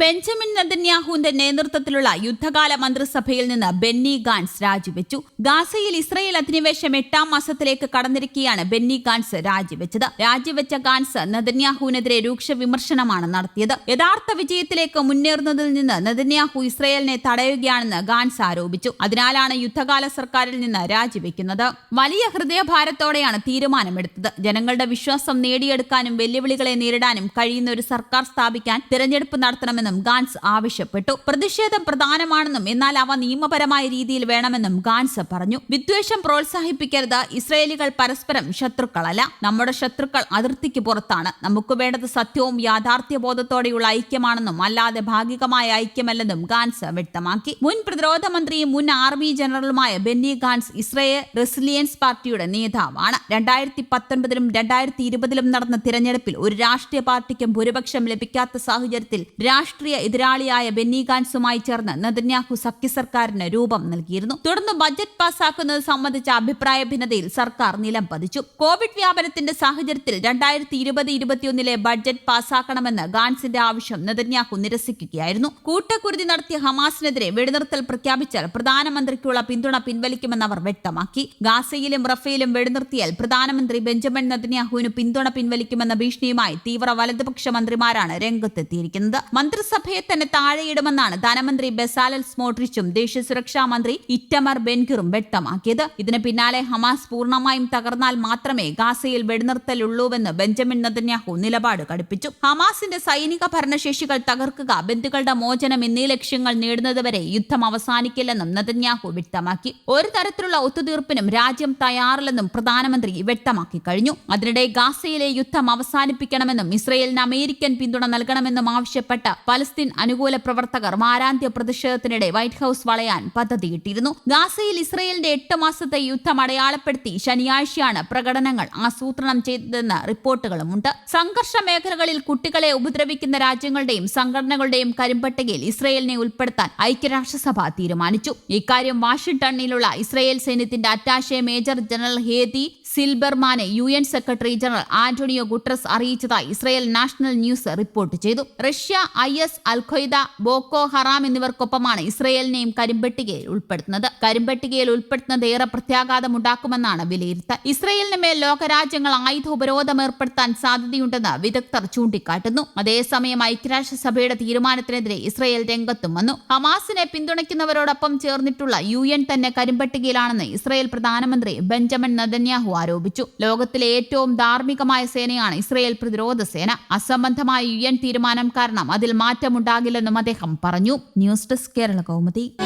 Benjamin നെതന്യാഹുവിന്റെ നേതൃത്വത്തിലുള്ള യുദ്ധകാല മന്ത്രിസഭയിൽ നിന്ന് ബെന്നി ഗാൻസ് രാജിവെച്ചു. ഗാസയിൽ ഇസ്രയേൽ അധിനിവേശം എട്ടാം മാസത്തിലേക്ക് കടന്നിരിക്കെയാണ് ബെന്നി ഗാൻസ് രാജിവെച്ചത്. രാജിവെച്ച ഗാൻസ് നെതന്യാഹുവിനെതിരെ രൂക്ഷ വിമർശനമാണ് നടത്തിയത്. യഥാർത്ഥ വിജയത്തിലേക്ക് മുന്നേറുന്നതിൽ നിന്ന് നെതന്യാഹു ഇസ്രയേലിനെ തടയുകയാണെന്ന് ഗാൻസ് ആരോപിച്ചു. അതിനാലാണ് യുദ്ധകാല സർക്കാരിൽ നിന്ന് രാജിവെക്കുന്നത്. വലിയ ഹൃദയഭാരത്തോടെയാണ് തീരുമാനമെടുത്തത്. ജനങ്ങളുടെ വിശ്വാസം നേടിയെടുക്കാനും വെല്ലുവിളികളെ നേരിടാനും കഴിയുന്ന ഒരു സർക്കാർ സ്ഥാപിക്കാൻ തിരഞ്ഞെടുപ്പ് നടത്തണമെന്നും ഗാൻസ് ആവശ്യപ്പെട്ടു. പ്രതിഷേധം പ്രധാനമാണെന്നും എന്നാൽ അവ നിയമപരമായ രീതിയിൽ വേണമെന്നും ഗാൻസ് പറഞ്ഞു. വിദ്വേഷം പ്രോത്സാഹിപ്പിക്കരുത്. ഇസ്രയേലികൾ പരസ്പരം ശത്രുക്കളല്ല. നമ്മുടെ ശത്രുക്കൾ അതിർത്തിക്ക് പുറത്താണ്. നമുക്ക് വേണ്ടത് സത്യവും യാഥാർത്ഥ്യബോധത്തോടെയുള്ള ഐക്യമാണെന്നും അല്ലാതെ ഭാഗികമായ ഐക്യമല്ലെന്നും ഗാൻസ് വ്യക്തമാക്കി. മുൻ പ്രതിരോധ മന്ത്രിയും മുൻ ആർമി ജനറലുമായ ബെന്നി ഗാൻസ് ഇസ്രയേൽ റെസിലിയൻസ് പാർട്ടിയുടെ നേതാവാണ്. രണ്ടായിരത്തി പത്തൊൻപതിലും രണ്ടായിരത്തി ഇരുപതിലും നടന്ന തിരഞ്ഞെടുപ്പിൽ ഒരു രാഷ്ട്രീയ പാർട്ടിക്കും ഭൂരിപക്ഷം ലഭിക്കാത്ത സാഹചര്യത്തിൽ രാഷ്ട്രീയ എതിരാളിയായ ബെന്നി ഗാൻസുമായി ചേർന്ന് നെതന്യാഹു സഖ്യ സർക്കാരിന് രൂപം നൽകിയിരുന്നു. തുടർന്ന് ബജറ്റ് പാസാക്കുന്നത് സംബന്ധിച്ച അഭിപ്രായ ഭിന്നതയിൽ സർക്കാർ നിലം പതിച്ചു. കോവിഡ് വ്യാപനത്തിന്റെ സാഹചര്യത്തിൽ രണ്ടായിരത്തി ഇരുപത് ഇരുപത്തിയൊന്നിലെ ബഡ്ജറ്റ് പാസാക്കണമെന്ന് ഗാൻസിന്റെ ആവശ്യം നെതന്യാഹു നിരസിക്കുകയായിരുന്നു. കൂട്ടക്കുരുതി നടത്തിയ ഹമാസിനെതിരെ വെടിനിർത്തൽ പ്രഖ്യാപിച്ചാൽ പ്രധാനമന്ത്രിക്കുള്ള പിന്തുണ പിൻവലിക്കുമെന്ന് അവർ വ്യക്തമാക്കി. ഗാസയിലും റഫയിലും വെടിനിർത്തിയാൽ പ്രധാനമന്ത്രി ബെഞ്ചമിൻ നെതന്യാഹുവിന് പിന്തുണ പിൻവലിക്കുമെന്ന ഭീഷണിയുമായി തീവ്ര വലതുപക്ഷ മന്ത്രിമാരാണ് രംഗത്തെത്തിയിരിക്കുന്നത്. മന്ത്രിസഭയെ തന്നെ താഴെയിടുമെന്നാണ് ധനമന്ത്രി ബെസാലൽ സ്മോട്രിച്ചും ദേശീയ സുരക്ഷാ മന്ത്രി ഇറ്റമർ ബെൻഗിറും വ്യക്തമാക്കിയത്. ഇതിന് പിന്നാലെ ഹമാസ് പൂർണമായും തകർന്നാൽ മാത്രമേ ഗാസയിൽ വെടിനിർത്തലുള്ളൂവെന്ന് ബെഞ്ചമിൻ നദന്യാഹു നിലപാട് കടുപ്പിച്ചു. ഹമാസിന്റെ സൈനിക ഭരണശേഷികൾ തകർക്കുക ബന്ധുക്കളുടെ മോചനം എന്നീ ലക്ഷ്യങ്ങൾ നേടുന്നതുവരെ യുദ്ധം അവസാനിക്കില്ലെന്നും നദന്യാഹു വ്യക്തമാക്കി. ഒരു തരത്തിലുള്ള ഒത്തുതീർപ്പിനും രാജ്യം തയ്യാറില്ലെന്നും പ്രധാനമന്ത്രി വ്യക്തമാക്കി കഴിഞ്ഞു. അതിനിടെ ഗാസയിലെ യുദ്ധം അവസാനിപ്പിക്കണമെന്നും ഇസ്രയേലിന് അമേരിക്കൻ പിന്തുണ നൽകണമെന്നും ആവശ്യപ്പെട്ട പലസ്തീൻ അനുകൂല പ്രവർത്തകർ മാരാന്ത്യ പ്രതിഷേധത്തിനിടെ വൈറ്റ് ഹൌസ് വളയാൻ പദ്ധതിയിട്ടിരുന്നു. ഗാസയിൽ ഇസ്രയേലിന്റെ എട്ട് മാസത്തെ യുദ്ധം അടയാളപ്പെടുത്തി ശനിയാഴ്ചയാണ് പ്രകടനങ്ങൾ ആസൂത്രണം ചെയ്തതെന്ന് റിപ്പോർട്ടുകളുമുണ്ട്. സംഘർഷ മേഖലകളിൽ കുട്ടികളെ ഉപദ്രവിക്കുന്ന രാജ്യങ്ങളുടെയും സംഘടനകളുടെയും കരിമ്പട്ടികയിൽ ഇസ്രയേലിനെ ഉൾപ്പെടുത്താൻ ഐക്യരാഷ്ട്രസഭ തീരുമാനിച്ചു. ഇക്കാര്യം വാഷിംഗ്ടണിലുള്ള ഇസ്രയേൽ സൈന്യത്തിന്റെ attache major general Hedi സിൽബർമാനെ U N secretary general Antonio Guterres അറിയിച്ചതായി ഇസ്രയേൽ നാഷണൽ ന്യൂസ് റിപ്പോർട്ട് ചെയ്തു. Russia I S al Qaeda Boko Haram എന്നിവർക്കൊപ്പമാണ് ഇസ്രയേലിനെയും കരിമ്പട്ടികയിൽ ഉൾപ്പെടുത്തുന്നത്. കരിമ്പട്ടികയിൽ ഉൾപ്പെടുത്തുന്നത് ഏറെ പ്രത്യാഘാതമുണ്ടാക്കുമെന്നാണ് വിലയിരുത്തൽ. ഇസ്രയേലിന് മേൽ ലോകരാജ്യങ്ങൾ ആയുധ ഉപരോധം ഏർപ്പെടുത്താൻ സാധ്യതയുണ്ടെന്ന് വിദഗ്ധർ ചൂണ്ടിക്കാട്ടുന്നു. അതേസമയം ഐക്യരാഷ്ട്രസഭയുടെ തീരുമാനത്തിനെതിരെ ഇസ്രയേൽ രംഗത്തും വന്നു. ഹമാസിനെ പിന്തുണയ്ക്കുന്നവരോടൊപ്പം ചേർന്നിട്ടുള്ള യു എൻ തന്നെ കരിമ്പട്ടികയിലാണെന്ന് ഇസ്രയേൽ പ്രധാനമന്ത്രി ബെഞ്ചമിൻ നദന്യാഹു ആരോപിച്ചു. ലോകത്തിലെ ഏറ്റവും ധാർമ്മികമായ സേനയാണ് ഇസ്രയേൽ പ്രതിരോധ സേന. അസംബന്ധമായ യു എൻ തീരുമാനം കാരണം അതിൽ മാറ്റമുണ്ടാകില്ലെന്നും അദ്ദേഹം പറഞ്ഞു. News desk Kerala Kaumudi.